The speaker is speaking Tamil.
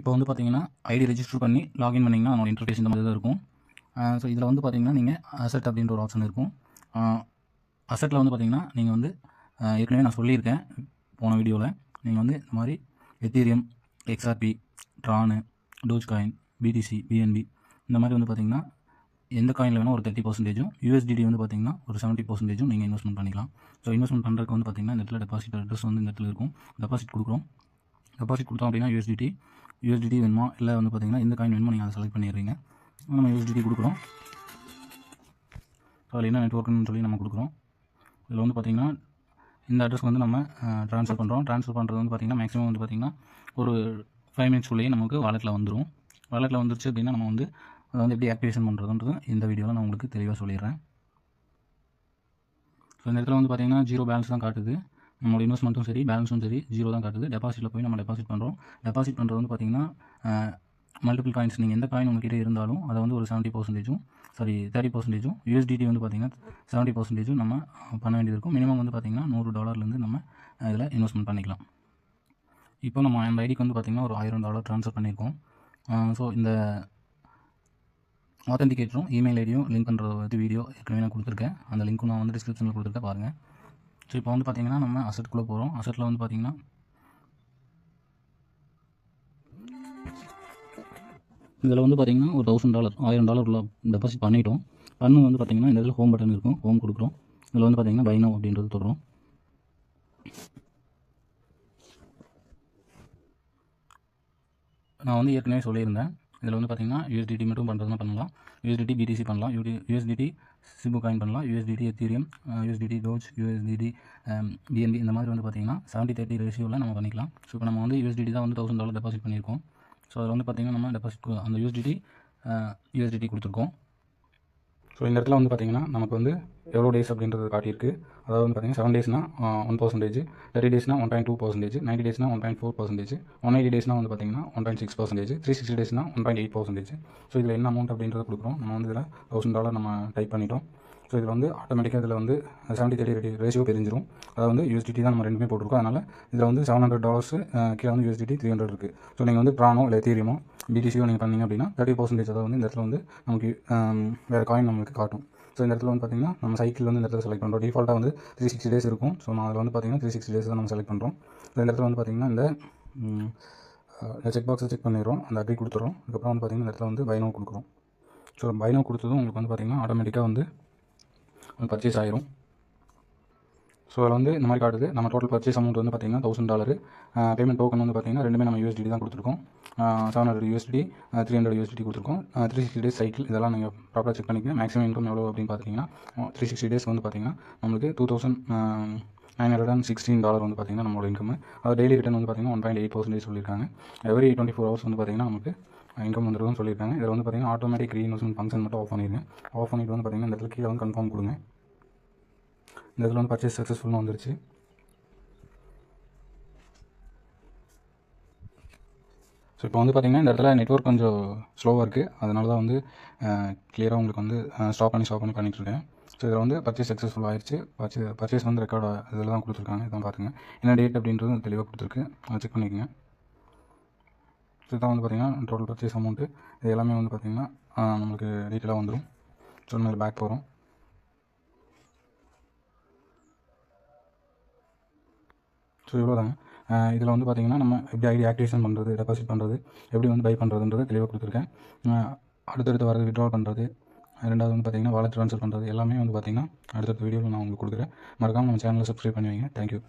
இப்போ வந்து பார்த்தீங்கன்னா ஐடி ரெஜிஸ்டர் பண்ணி லாகின் பண்ணிங்கன்னா அதனோட இன்டர்ஃபேஸ் இந்த மாதிரி தான் இருக்கும். ஸோ இதில் வந்து பார்த்தீங்கன்னா நீங்கள் அசெட் அப்படின்ற ஒரு ஆப்ஷன் இருக்கும். அசெட்டில் வந்து பார்த்தீங்கன்னா நீங்கள் வந்து ஏற்கனவே நான் சொல்லியிருக்கேன் போன வீடியோவில் நீங்கள் வந்து இந்த மாதிரி Ethereum XRP Tron Doge coin BTC BNB இந்த மாதிரி வந்து பார்த்தீங்கன்னா எந்த காயினில் வேணால் ஒரு தேர்ட்டி பர்சன்டேஜும் யூஎஸ்டிடி வந்து பார்த்தீங்கன்னா ஒரு செவன்ட்டி பர்சன்டேஜும் நீங்கள் இன்வெஸ்ட்மெண்ட் பண்ணிக்கலாம். ஸோ இன்வெஸ்ட்மெண்ட் பண்ணுறதுக்கு வந்து பார்த்தீங்கன்னா இந்த இடத்துல டெபாசிட் அட்ரஸ் வந்து இந்த இடத்துல இருக்கும். டெபாசிட் கொடுக்குறோம். டெபாசிட் கொடுத்தோம் அப்படின்னா யூஎஸ்டிடி யூஎஸ்டிடி வேணுமா? இல்லை வந்து பார்த்தீங்கன்னா எந்த காயின் வேணுமோ? நீங்கள் அதை செலக்ட் பண்ணிடுறீங்க. நம்ம யூஎஸ்டிடி கொடுக்குறோம். ஸோ அதில் என்ன நெட்ஒர்க்குன்னு சொல்லி நம்ம கொடுக்குறோம். இதில் வந்து பார்த்திங்கன்னா இந்த அட்ரஸ்க்கு வந்து நம்ம ட்ரான்ஸ்ஃபர் பண்ணுறோம் ட்ரான்ஸ்ஃபர் பண்ணுறது வந்து பார்த்திங்கன்னா மேக்ஸிமம் வந்து பார்த்திங்கன்னா ஒரு ஃபைவ் மினிட்ஸ்க்குள்ளேயே நமக்கு வாலெட்டில் வந்துடும் வாலெட்டில் வந்துருச்சு அப்படின்னா நம்ம வந்து அதை வந்து எப்படி ஆக்டிவேஷன் பண்ணுறதுன்றது இந்த வீடியோவில் நான் உங்களுக்கு தெளிவாக சொல்லிடுறேன். ஸோ இந்த இடத்துல வந்து பார்த்திங்கன்னா ஜீரோ பேலன்ஸ் தான் காட்டுது. நம்மளோட இன்வெஸ்ட்மெண்ட்டும் சரி பேலன்ஸும் சரி ஜீரோ தான் காட்டுது. டெபாசிட்டில் போய் நம்ம டெபாசிட் பண்ணுறோம் டெபாசிட் பண்ணுறது வந்து பார்த்திங்கன்னா மல்டிபிள் காயின்ஸ் நீங்கள் எந்த காயின் உங்ககிட்ட இருந்தாலும் அதை வந்து ஒரு செவன்ட்டி பர்சன்டேஜும் சாரி தேர்ட்டி பர்சன்டேஜும் யூஎஸ்டிடி வந்து பார்த்திங்கன்னா செவன்ட்டி பர்சன்டேஜும் நம்ம பண்ண வேண்டியது இருக்கும். மினிமம் வந்து பார்த்திங்கன்னா நூறு டாலர்லேருந்து நம்ம இதில் இன்வெஸ்ட்மெண்ட் பண்ணிக்கலாம். இப்போ நம்ம அந்த ஐடிக்கு வந்து பார்த்திங்கன்னா ஒரு ஆயிரம் டாலர் ட்ரான்ஸ்ஃபர் பண்ணியிருக்கோம் ஸோ இந்த ஆத்தென்டிகேட்டரும் இமெயில் ஐடியும் லிங்க் பண்ணுறது வந்து வீடியோ ஏற்கனவே நான் கொடுத்துருக்கேன். அந்த லிங்க்கும் நான் வந்து டிஸ்கிரிப்ஷனில் கொடுத்துருக்கேன் பாருங்கள் ஸோ இப்போ வந்து பார்த்திங்கன்னா நம்ம அசெட்குள்ளே போகிறோம் அசட்டில் வந்து பார்த்திங்கன்னா இதில் வந்து பார்த்திங்கன்னா ஒரு தௌசண்ட் டாலர் ஆயிரம் டாலர் உள்ள டெபாசிட் பண்ணிட்டோம். பண்ணு வந்து பார்த்திங்கன்னா இந்த இதில் ஹோம் பட்டன் இருக்கும். ஹோம் கொடுக்குறோம். இதில் வந்து பார்த்திங்கன்னா பைனோ அப்படின்றது தொடரும் நான் வந்து ஏற்கனவே சொல்லியிருந்தேன். இதில் வந்து பார்த்திங்கன்னா யூஎஸ்டிடி மட்டும் பண்ணுறதுனா பண்ணலாம். யூஎஸ்டிடி பிடிசி பண்ணலாம். யூடி யூஎஸ்டிடி சிபு காயின் பண்ணலாம். USDT Ethereum USDT Doge USDT BNB இந்த மாதிரி வந்து பார்த்திங்கன்னா செவன்ட்டி தேர்ட்டி ரேஷியோவில் நம்ம பண்ணிக்கலாம். ஸோ இப்போ நம்ம வந்து யூஎஸ்டிடி தான் வந்து தௌசண்ட் டாலர் டெபாசிட் பண்ணியிருக்கோம். ஸோ அதில் வந்து பார்த்திங்கன்னா நம்ம டெபாசிட் அந்த யூஎஸ்டிடி யூஎஸ்டிடி கொடுத்துருக்கோம். ஸோ இந்த இடத்துல வந்து பார்த்திங்கன்னா நமக்கு வந்து எவ்வளோ டேஸ் அப்படின்றது காட்டியிருக்கு. அதாவது வந்து பார்த்திங்கன்னா செவன் டேஸ்னா one percentage thirty டேஸ்னா one point two percentage ninety டேஸ்னா one point four percentage one eighty டேஸ்னா வந்து பார்த்திங்கன்னா one point six percentage three sixty டேஸ்னா one point eight percentage so இதில் என்ன அமௌண்ட் அப்படின்றத கொடுக்குறோம். நம்ம வந்து இதில் தௌசண்ட் டாலர் நம்ம டைப் பண்ணிட்டோம். ஸோ இதில் வந்து ஆட்டோமேட்டிக்காக இதில் வந்து செவன்ட்டி தேர்ட்டி ரேஷியோ பிரிஞ்சிடும் அதாவது வந்து யூஎஸ்டிடி தான் நம்ம ரெண்டுமே போட்டிருக்கோம். அதனால் இதில் வந்து செவன் ஹண்ட்ரட் டாலர்ஸ் கீழே வந்து யூஎஸ்டிடி த்ரீ ஹண்ட்ரட் இருக்குது ஸோ நீங்கள் வந்து ப்ரானோ இல்லை தீரியமோ பிடிசியோ நீங்கள் பண்ணிங்க அப்படின்னா தேர்ட்டி பர்சன்டேஜ் அதாவது வந்து இந்த இடத்துல வந்து நமக்கு வேறு காயின் நமக்கு காட்டும். ஸோ இந்த இடத்துல வந்து பார்த்திங்கன்னா நம்ம சைக்கிள் வந்து இந்த இடத்துல செலக்ட் பண்ணுறோம் டிஃபால்ட்டாக வந்து த்ரீ சிக்ஸ்டி டேஸ் இருக்கும். ஸோ நான் அதில் வந்து பார்த்திங்கன்னா த்ரீ சிக்ஸ்டி டேஸ் தான் நம்ம செலக்ட் பண்ணுறோம் ஸோ இந்த இடத்துல வந்து பார்த்திங்கன்னா இந்த செக் பாக்ஸை செக் பண்ணிடுறோம். அந்த அக்ரி கொடுத்துறோம் அதுக்கப்புறம் வந்து பார்த்திங்கன்னா இந்த இடத்துல வந்து பைனோ கொடுக்குறோம். ஸோ பைனோ கொடுத்ததும் உங்களுக்கு வந்து பார்த்திங்கன்னா ஆட்டோமேட்டிக்காக வந்து பர்ச்சேஸ் ஆயிரும். ஸோ அதில் வந்து இந்த மாதிரி காட்டுது. நம்ம டோட்டல் பர்ச்சேஸ் அமௌண்ட் வந்து பார்த்திங்கன்னா தௌசண்ட் டாலர் பேமெண்ட் டோக்கன் வந்து பார்த்திங்கன்னா ரெண்டுமே நம்ம யூஎஸ்டி தான் கொடுத்துருக்கோம். Seven hundred USD three hundred USD கொடுத்துருக்கோம். த்ரீ சிக்ஸ்டி டேஸ் சைக்கிள் இதெல்லாம் நீங்கள் ப்ராப்பராக செக் பண்ணிக்கங்க. மேக்ஸிமம் இன்கம் எவ்வளோ அப்படின்னு பார்த்தீங்கன்னா த்ரீ சிக்ஸ்டி டேஸ் வந்து பார்த்திங்கன்னா நம்மளுக்கு two thousand nine hundred and sixteen dollar வந்து பார்த்திங்கன்னா நம்மளோட இன்கம் அது டெய்லி ரிட்டர்ன் வந்து பார்த்திங்கன்னா ஒன் பாயிண்ட் எயிட் பர்சன்டேஜ் சொல்லியிருக்காங்க. எவ்ரி டுவெண்ட்டி ஃபோர் ஹவர்ஸ் வந்து பார்த்திங்கன்னா நமக்கு இன்கம் வந்துருக்குன்னு சொல்லியிருக்காங்க. இதில் வந்து பார்த்திங்கன்னா ஆட்டோமேட்டிக் ரீஇன்வெஸ்ட்மெண்ட் ஃபங்க்ஷன் மட்டும் ஆஃப் பண்ணிடுங்க. ஆஃப் பண்ணிட்டு வந்து பார்த்திங்கன்னா இந்த இடத்துல கீழே வந்து கன்ஃபார்ம் கொடுங்க. இந்த இதில் வந்து பர்ச்சேஸ் சக்ஸஸ்ஃபுல்லாக வந்துருச்சு. ஸோ இப்போ வந்து பார்த்திங்கன்னா இந்த இடத்துல நெட்ஒர்க் கொஞ்சம் ஸ்லோவாக இருக்குது அதனால தான் வந்து கிளியராக உங்களுக்கு வந்து ஸ்டாப் பண்ணி ஸ்டாப் பண்ணி பண்ணிகிட்ருக்கேன் ஸோ இதில் வந்து பர்ச்சேஸ் சக்ஸஸ்ஃபுல் ஆயிடுச்சு பர்ச்சே பர்ச்சேஸ் வந்து ரெக்கார்டு இதில் தான் கொடுத்துருக்காங்க. இதான் பார்த்துங்க என்ன டேட் அப்படின்றது தெளிவாக கொடுத்துருக்கு. அதை செக் பண்ணிக்கோங்க. இதுதான் வந்து பார்த்திங்கன்னா டோட்டல் பர்ச்சேஸ் அமௌண்ட்டு இது எல்லாமே வந்து பார்த்திங்கன்னா நம்மளுக்கு டீட்டெயிலாக வந்துடும் ஸோ நம்ம பேக் போகிறோம் ஸோ இவ்வளோ தாங்க இதில் வந்து பார்த்திங்கன்னா நம்ம எப்படி ஐடி ஆக்டிவேஷன் பண்ணுறது டெபாசிட் பண்ணுறது எப்படி வந்து பை பண்ணுறதுன்றது தெளிவாக கொடுத்துருக்கேன். அடுத்தடுத்து வரது விட்ரால் பண்ணுறது ரெண்டாவது வந்து பார்த்திங்கன்னா வாலெட் ட்ரான்ஸ்ஃபர் பண்ணுறது எல்லாமே வந்து பார்த்திங்கன்னா அடுத்தடுத்த வீடியோவில் நான் உங்களுக்கு கொடுக்குறேன். மறக்காமல் நம்ம சேனலில் சப்ஸ்கிரைப் பண்ணி வைங்க. தேங்க்யூ